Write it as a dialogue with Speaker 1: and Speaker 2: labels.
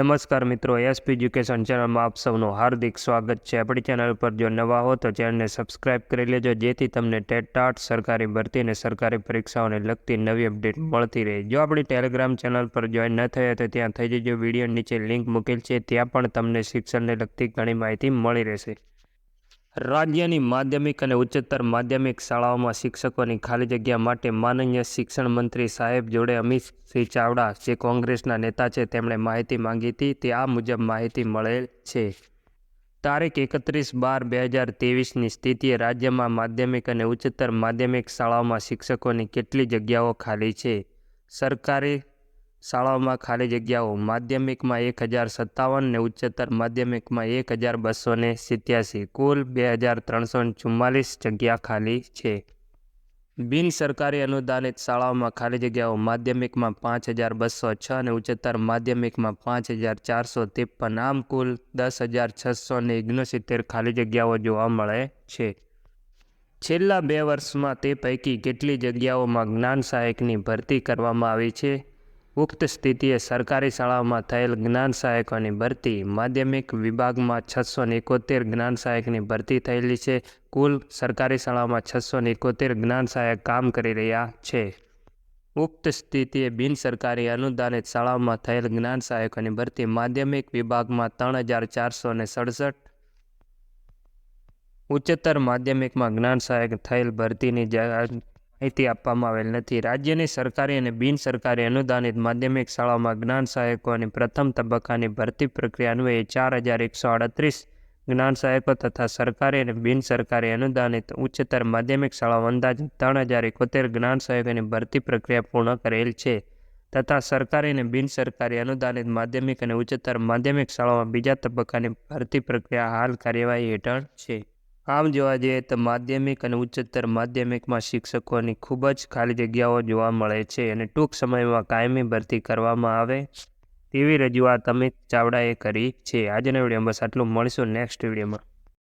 Speaker 1: નમસ્કાર મિત્રો, SP education ચેનલમાં આપ સૌનું હાર્દિક સ્વાગત છે. આપણી ચેનલ પર જો નવા હો તો ચેનલને સબસ્ક્રાઇબ કરી લેજો, જેથી તમને ટેટાટ સરકારી ભરતી અને સરકારી પરીક્ષાઓને લગતી નવી અપડેટ મળતી રહે. જો આપણી ટેલિગ્રામ ચેનલ પર જોઈન ન થયા તો ત્યાં થઈ જજો વીડિયો નીચે લિંક મૂકેલ છે, ત્યાં પણ તમને શિક્ષણને લગતી ઘણી માહિતી મળી રહેશે. રાજ્યની માધ્યમિક અને ઉચ્ચતર માધ્યમિક શાળાઓમાં શિક્ષકોની ખાલી જગ્યા માટે માનનીય શિક્ષણ મંત્રી સાહેબ જોડે અમિતસિંહ ચાવડા, જે કોંગ્રેસના નેતા છે, તેમણે માહિતી માંગી હતી. તે આ મુજબ માહિતી મળેલ છે. તારીખ એકત્રીસ બાર બે હજાર ત્રેવીસની સ્થિતિએ રાજ્યમાં માધ્યમિક અને ઉચ્ચતર માધ્યમિક શાળાઓમાં શિક્ષકોની કેટલી જગ્યાઓ ખાલી છે? સરકારી શાળાઓમાં ખાલી જગ્યાઓ, માધ્યમિકમાં એક હજાર સત્તાવન ને ઉચ્ચતર માધ્યમિકમાં એક હજાર બસો ને સિત્યાસી. કુલ બે હજાર ત્રણસો ચુમ્માલીસ જગ્યા ખાલી છે. બિન સરકારી અનુદાનિત શાળાઓમાં ખાલી જગ્યાઓ, માધ્યમિકમાં પાંચ હજાર બસો છ અને ઉચ્ચતર માધ્યમિકમાં પાંચ હજાર ચારસો ત્રેપન. આમ કુલ દસ હજાર છસો ને ઓગણસિત્તેર ખાલી જગ્યાઓ જોવા મળે છે. છેલ્લા બે વર્ષમાં તે પૈકી કેટલી જગ્યાઓમાં જ્ઞાન સહાયકની ભરતી કરવામાં આવી છે? ઉક્ત સ્થિતિએ સરકારી શાળાઓમાં થયેલ જ્ઞાન સહાયકોની ભરતી, માધ્યમિક વિભાગમાં છસો એકોતેર જ્ઞાન સહાયકની ભરતી થયેલી છે. કુલ સરકારી શાળાઓમાં છસો એકોતેર જ્ઞાન સહાયક કામ કરી રહ્યા છે. ઉક્ત સ્થિતિએ બિન સરકારી અનુદાનિત શાળાઓમાં થયેલ જ્ઞાન સહાયકોની ભરતી, માધ્યમિક વિભાગમાં ત્રણ હજાર ચારસો ને સડસઠ ઉચ્ચતર માધ્યમિકમાં જ્ઞાન સહાયક થયેલ ભરતીની માહિતી આપવામાં આવેલ નથી. રાજ્યની સરકારી અને બિન સરકારી અનુદાનિત માધ્યમિક શાળાઓમાં જ્ઞાન સહાયકોની પ્રથમ તબક્કાની ભરતી પ્રક્રિયા અન્વયે ચાર હજાર એકસો અડત્રીસ જ્ઞાન સહાયકો તથા સરકારી અને બિન સરકારી અનુદાનિત ઉચ્ચતર માધ્યમિક શાળાઓ અંદાજે ત્રણ હજાર એકોતેર જ્ઞાન સહાયકોની ભરતી પ્રક્રિયા પૂર્ણ કરેલ છે. તથા સરકારી અને બિન સરકારી અનુદાનિત માધ્યમિક અને ઉચ્ચતર માધ્યમિક શાળાઓમાં બીજા તબક્કાની ભરતી પ્રક્રિયા હાલ કાર્યવાહી હેઠળ છે. આમ જોવા જઈએ તો માધ્યમિક અને ઉચ્ચતર માધ્યમિકમાં શિક્ષકોની ખૂબ જ ખાલી જગ્યાઓ જોવા મળે છે અને ટૂંક સમયમાં કાયમી ભરતી કરવામાં આવે તેવી રજૂઆત અમિત ચાવડાએ કરી છે. આજના વિડીયોમાં બસ આટલું. મળીશું નેક્સ્ટ વિડીયોમાં.